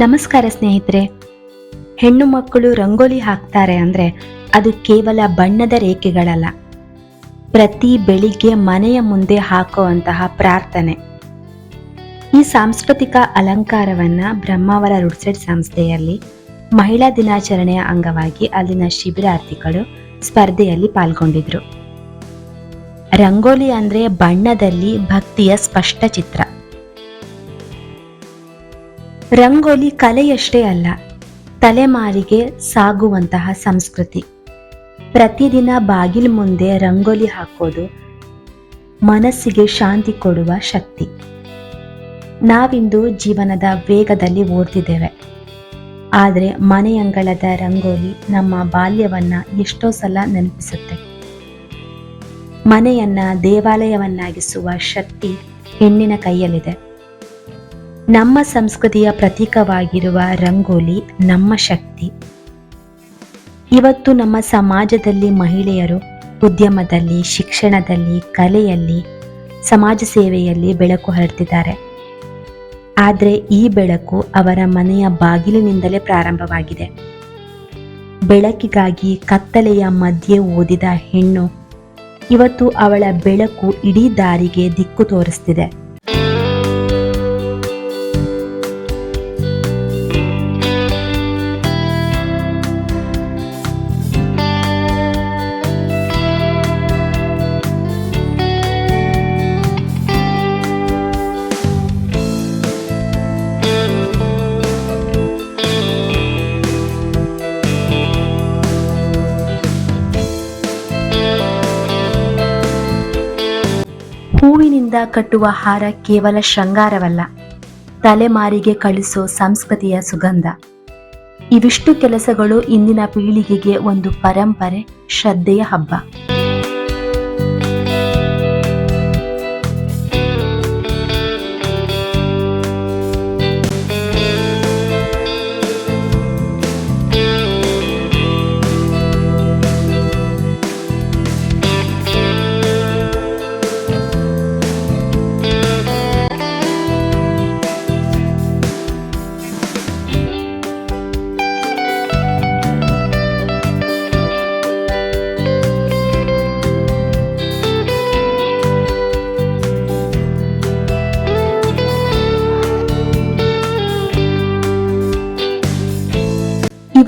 ನಮಸ್ಕಾರ ಸ್ನೇಹಿತರೆ. ಹೆಣ್ಣು ಮಕ್ಕಳು ರಂಗೋಲಿ ಹಾಕ್ತಾರೆ ಅಂದರೆ ಅದು ಕೇವಲ ಬಣ್ಣದ ರೇಖೆಗಳಲ್ಲ. ಪ್ರತಿ ಬೆಳಿಗ್ಗೆ ಮನೆಯ ಮುಂದೆ ಹಾಕುವಂತಹ ಪ್ರಾರ್ಥನೆ. ಈ ಸಾಂಸ್ಕೃತಿಕ ಅಲಂಕಾರವನ್ನು ಬ್ರಹ್ಮಾವರ ರುಡ್ಸೆಟ್ ಸಂಸ್ಥೆಯಲ್ಲಿ ಮಹಿಳಾ ದಿನಾಚರಣೆಯ ಅಂಗವಾಗಿ ಅಲ್ಲಿನ ಶಿಬಿರಾರ್ಥಿಗಳು ಸ್ಪರ್ಧೆಯಲ್ಲಿ ಪಾಲ್ಗೊಂಡಿದ್ರು. ರಂಗೋಲಿ ಅಂದರೆ ಬಣ್ಣದಲ್ಲಿ ಭಕ್ತಿಯ ಸ್ಪಷ್ಟ ಚಿತ್ರ. ರಂಗೋಲಿ ಕಲೆಯಷ್ಟೇ ಅಲ್ಲ, ತಲೆಮಾರಿಗೆ ಸಾಗುವಂತಹ ಸಂಸ್ಕೃತಿ. ಪ್ರತಿದಿನ ಬಾಗಿಲು ಮುಂದೆ ರಂಗೋಲಿ ಹಾಕೋದು ಮನಸ್ಸಿಗೆ ಶಾಂತಿ ಕೊಡುವ ಶಕ್ತಿ. ನಾವಿಂದು ಜೀವನದ ವೇಗದಲ್ಲಿ ಓಡ್ತಿದ್ದೇವೆ. ಆದರೆ ಮನೆಯಂಗಳದ ರಂಗೋಲಿ ನಮ್ಮ ಬಾಲ್ಯವನ್ನ ಎಷ್ಟೋ ಸಲ ನೆನಪಿಸುತ್ತೆ. ಮನೆಯನ್ನ ದೇವಾಲಯವನ್ನಾಗಿಸುವ ಶಕ್ತಿ ಹೆಣ್ಣಿನ ಕೈಯಲ್ಲಿದೆ. ನಮ್ಮ ಸಂಸ್ಕೃತಿಯ ಪ್ರತೀಕವಾಗಿರುವ ರಂಗೋಲಿ ನಮ್ಮ ಶಕ್ತಿ. ಇವತ್ತು ನಮ್ಮ ಸಮಾಜದಲ್ಲಿ ಮಹಿಳೆಯರು ಉದ್ಯಮದಲ್ಲಿ, ಶಿಕ್ಷಣದಲ್ಲಿ, ಕಲೆಯಲ್ಲಿ, ಸಮಾಜ ಸೇವೆಯಲ್ಲಿ ಬೆಳಕು ಹರಡ್ತಿದ್ದಾರೆ. ಆದರೆ ಈ ಬೆಳಕು ಅವರ ಮನೆಯ ಬಾಗಿಲಿನಿಂದಲೇ ಪ್ರಾರಂಭವಾಗಿದೆ. ಬೆಳಕಿಗಾಗಿ ಕತ್ತಲೆಯ ಮಧ್ಯೆ ಓದಿದ ಹೆಣ್ಣು ಇವತ್ತು ಅವಳ ಬೆಳಕು ಇಡೀ ದಾರಿಗೆ ದಿಕ್ಕು ತೋರಿಸ್ತಿದೆ. ಹೂವಿನಿಂದ ಕಟ್ಟುವ ಹಾರ ಕೇವಲ ಶೃಂಗಾರವಲ್ಲ, ತಲೆಮಾರಿಗೆ ಕಳಿಸೋ ಸಂಸ್ಕೃತಿಯ ಸುಗಂಧ. ಇವಿಷ್ಟು ಕೆಲಸಗಳು ಇಂದಿನ ಪೀಳಿಗೆಗೆ ಒಂದು ಪರಂಪರೆ, ಶ್ರದ್ಧೆಯ ಹಬ್ಬ.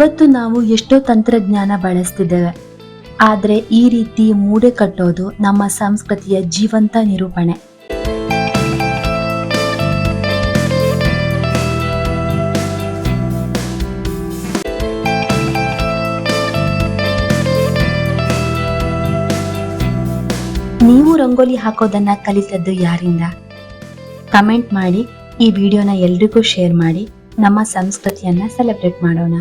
ಇವತ್ತು ನಾವು ಎಷ್ಟೋ ತಂತ್ರಜ್ಞಾನ ಬಳಸ್ತಿದ್ದೇವೆ. ಆದರೆ ಈ ರೀತಿ ಮೂಡೆ ಕಟ್ಟೋದು ನಮ್ಮ ಸಂಸ್ಕೃತಿಯ ಜೀವಂತ ನಿರೂಪಣೆ. ನೀವು ರಂಗೋಲಿ ಹಾಕೋದನ್ನ ಕಲಿತದ್ದು ಯಾರಿಂದ? ಕಮೆಂಟ್ ಮಾಡಿ, ಈ ವಿಡಿಯೋನ ಎಲ್ರಿಗೂ ಶೇರ್ ಮಾಡಿ, ನಮ್ಮ ಸಂಸ್ಕೃತಿಯನ್ನ ಸೆಲೆಬ್ರೇಟ್ ಮಾಡೋಣ.